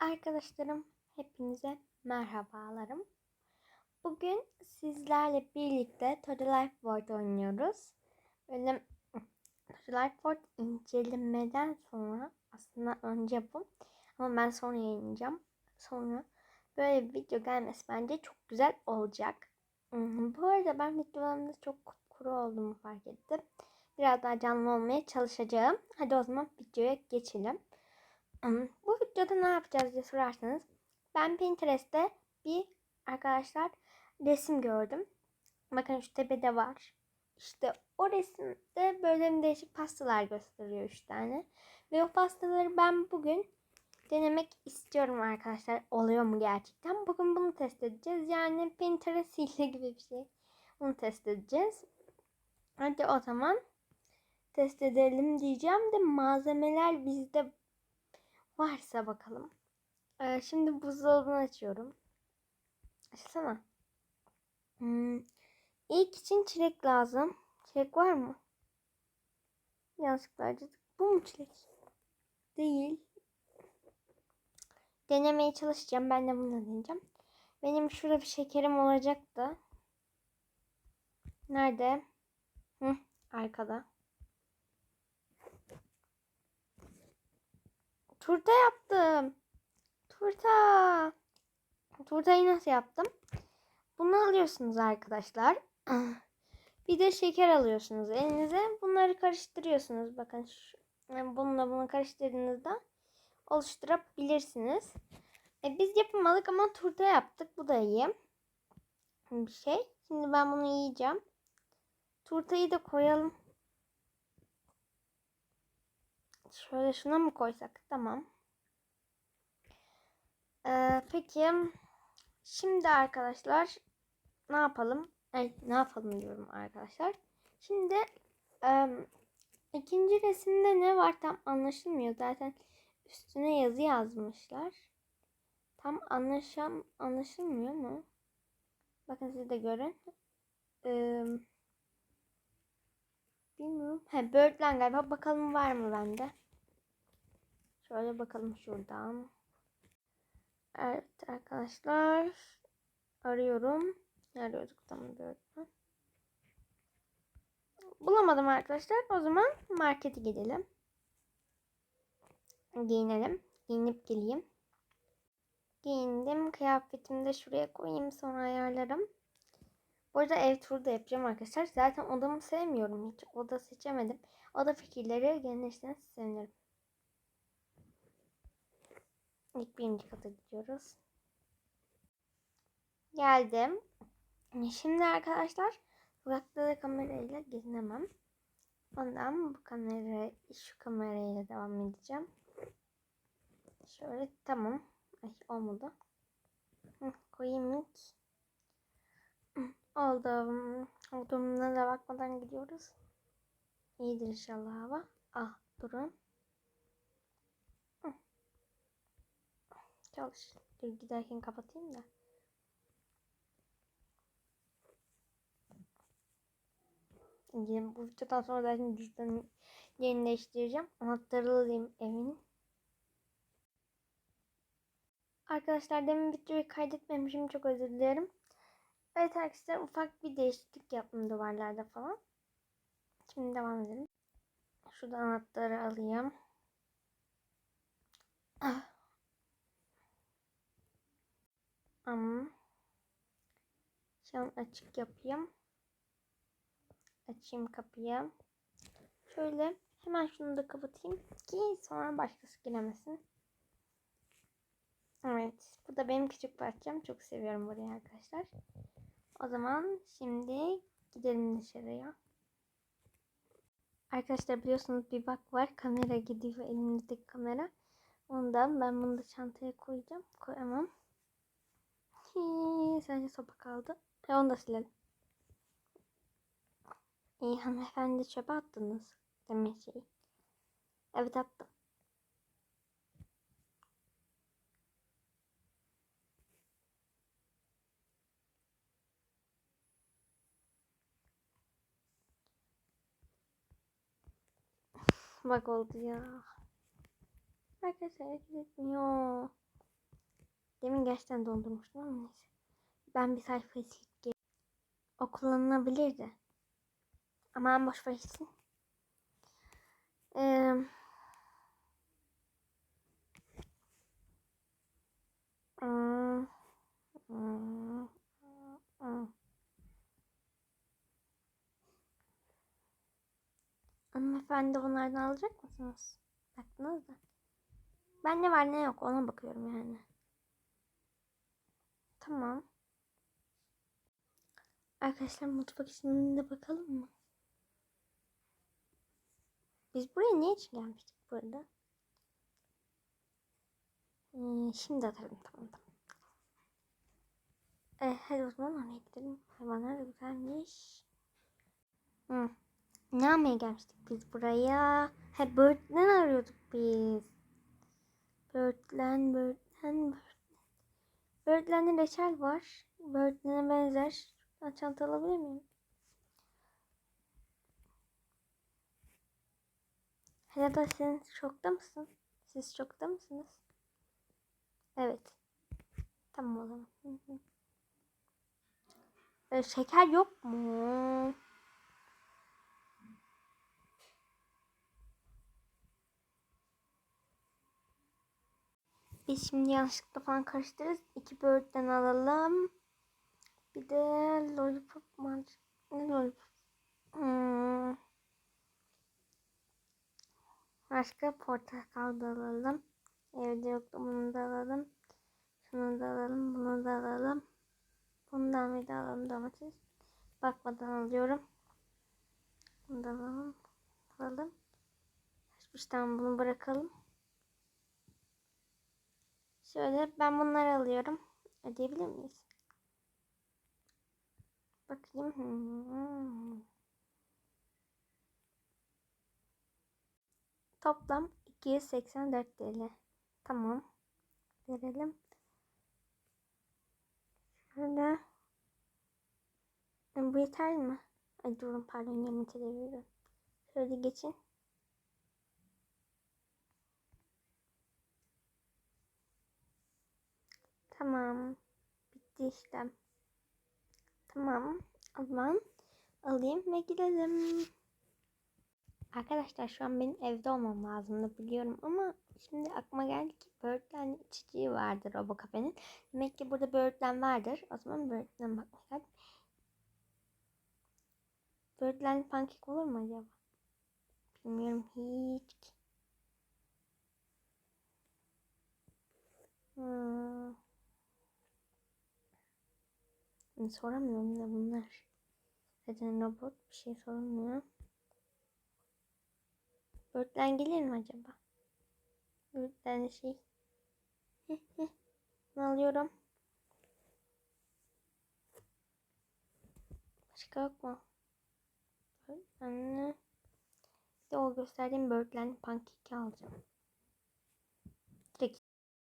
Arkadaşlarım hepinize merhabalarım. Bugün sizlerle birlikte Toy Life World oynuyoruz. Böyle Toy Life World incelemeden sonra aslında önce bu ama ben sonra yayınlayacağım. Sonra böyle bir video gelmesi bence çok güzel olacak. Hmm, Bu arada ben videolarımda çok kuru olduğumu fark ettim. Biraz daha canlı olmaya çalışacağım. Hadi o zaman videoya geçelim. Bu videoda ne yapacağız diye sorarsanız ben Pinterest'te bir arkadaşlar resim gördüm. Bakın şu tepede var. İşte o resimde böyle değişik pastalar gösteriyor üç tane. Ve o pastaları ben bugün denemek istiyorum arkadaşlar. Oluyor mu gerçekten? Bugün bunu test edeceğiz. Yani Pinterest hile gibi bir şey. Bunu test edeceğiz. Hadi o zaman test edelim diyeceğim de malzemeler bizde varsa bakalım. Ee, şimdi buzdolabını açıyorum. Açsana. Hmm. İlk için çilek lazım. Çilek var mı? Yanlışlıkla acıdık. Bu mu çilek? Değil. Denemeye çalışacağım. Ben de bunu deneyeceğim. Benim şurada bir şekerim olacaktı. Nerede? Hı, arkada. Turta yaptım. Turta. Turtayı nasıl yaptım? Bunu alıyorsunuz arkadaşlar. Bir de şeker alıyorsunuz elinize. Bunları karıştırıyorsunuz. Bakın şu, bununla bunu karıştırdığınızda oluşturabilirsiniz. E, biz yapamadık ama turta yaptık. Bu da iyi. Bir şey. Şimdi ben bunu yiyeceğim. Turtayı da koyalım. Şöyle şuna mı koysak? Tamam. Ee, peki. Şimdi arkadaşlar ne yapalım? Ay, ne yapalım diyorum arkadaşlar. Şimdi e, ikinci resimde ne var tam anlaşılmıyor. Zaten üstüne yazı yazmışlar. Tam anlaşam anlaşılmıyor mu? Bakın siz de görün. Ee, bilmiyorum. He, Birdland galiba. Bakalım var mı bende? Şöyle bakalım şuradan. Evet arkadaşlar. Arıyorum. Yazık tam gördüm. Bulamadım arkadaşlar. O zaman markete gidelim. Giyinelim. Giyinip geleyim. Giyindim. Kıyafetimi de şuraya koyayım. Sonra ayarlarım. Bu arada ev turu da yapacağım arkadaşlar. Zaten odamı sevmiyorum hiç. Oda seçemedim. Oda fikirleri genişten sevinirim. İlk birinci kata gidiyoruz. Geldim. Şimdi arkadaşlar uzakta da kamerayla gezinemem. Ondan bu kamera, şu kamerayla devam edeceğim. Şöyle tamam. Ay olmadı. Koyayım ilk. Oldu. Olduğumuna da bakmadan gidiyoruz. İyidir inşallah hava. Ah durun. Çalış. Dur giderken kapatayım da. Yine bu videodan sonra zaten cüzdanı yerini değiştireceğim. Anahtarı alayım evin. Arkadaşlar demin videoyu kaydetmemişim. Çok özür dilerim. Evet arkadaşlar ufak bir değişiklik yaptım duvarlarda falan. Şimdi devam edelim. Şuradan anahtarı alayım. Ah. Ama an açık yapayım. Açayım kapıyı. Şöyle hemen şunu da kapatayım ki sonra başkası giremesin. Evet. Bu da benim küçük bahçem. Çok seviyorum burayı arkadaşlar. O zaman şimdi gidelim dışarıya. Arkadaşlar biliyorsunuz bir bak var. Kamera gidiyor. Elimdeki kamera. Ondan ben bunu da çantaya koyacağım. Koyamam. Hii, sadece sopa kaldı. E onu da silelim. İyi hanımefendi çöpe attınız. Demek şey. Evet attım. Bak oldu ya. Arkadaşlar hareket etmiyor. Gerçekten dondurmuştum ama neyse. Ben bir sayfa silip gel- O kullanılabilirdi. Aman boş ver gitsin. Ee, hmm, hmm. Hanımefendi bunlardan alacak mısınız? Baktınız da. Ben ne var ne yok ona bakıyorum yani. Tamam. Arkadaşlar mutfak işine de bakalım mı? Biz buraya ne için gelmiştik burada? Ee, şimdi atarım tamam tamam. Ee, hadi o zaman oraya gidelim. Hayvanlar da güzelmiş. Hı. Ne yapmaya gelmiştik biz buraya? He Birdland arıyorduk biz. Birdland, Birdland, Birdland. Birdland'in reçel var. Birdland'e benzer. Ben çanta alabilir miyim? Ya da sen şokta mısın? Siz şokta mısınız? Evet. Tamam o zaman. Ee, şeker yok mu? Biz şimdi yanlışlıkla falan karıştırırız. İki böğürtlen alalım. Bir de lollipop var. Ne lollipop? Hmm. Başka portakal da alalım. Evde yoktu bunu da alalım. Şunu da alalım. Bunu da alalım. Bundan bir de alalım domates. Bakmadan alıyorum. Bunu da alalım. Alalım. Tamam bunu bırakalım. Şöyle ben bunları alıyorum. Ödeyebilir miyiz? Bakayım. Hmm. Toplam 284 TL. Tamam. Verelim. Şöyle. Bu yeter mi? Ay durun pardon 20 TL. Şöyle geçin. Tamam. Bitti işlem. Tamam. O zaman alayım ve gidelim. Arkadaşlar şu an benim evde olmam lazımdı biliyorum ama şimdi aklıma geldi ki böğürtlen içeceği vardır Robo Cafe'nin. Demek ki burada böğürtlen vardır. O zaman böğürtlen bakmaya geldim. Böğürtlen pankek olur mu acaba? Bilmiyorum hiç. Hmm. Soramıyorum da bunlar. Zaten robot bir şey sormuyor. Böğürtlen gelir mi acaba? Böğürtlen şey. ne alıyorum? Başka yok mu? Böğürtlenli. Bir de o gösterdiğim böğürtlenli pankeki alacağım.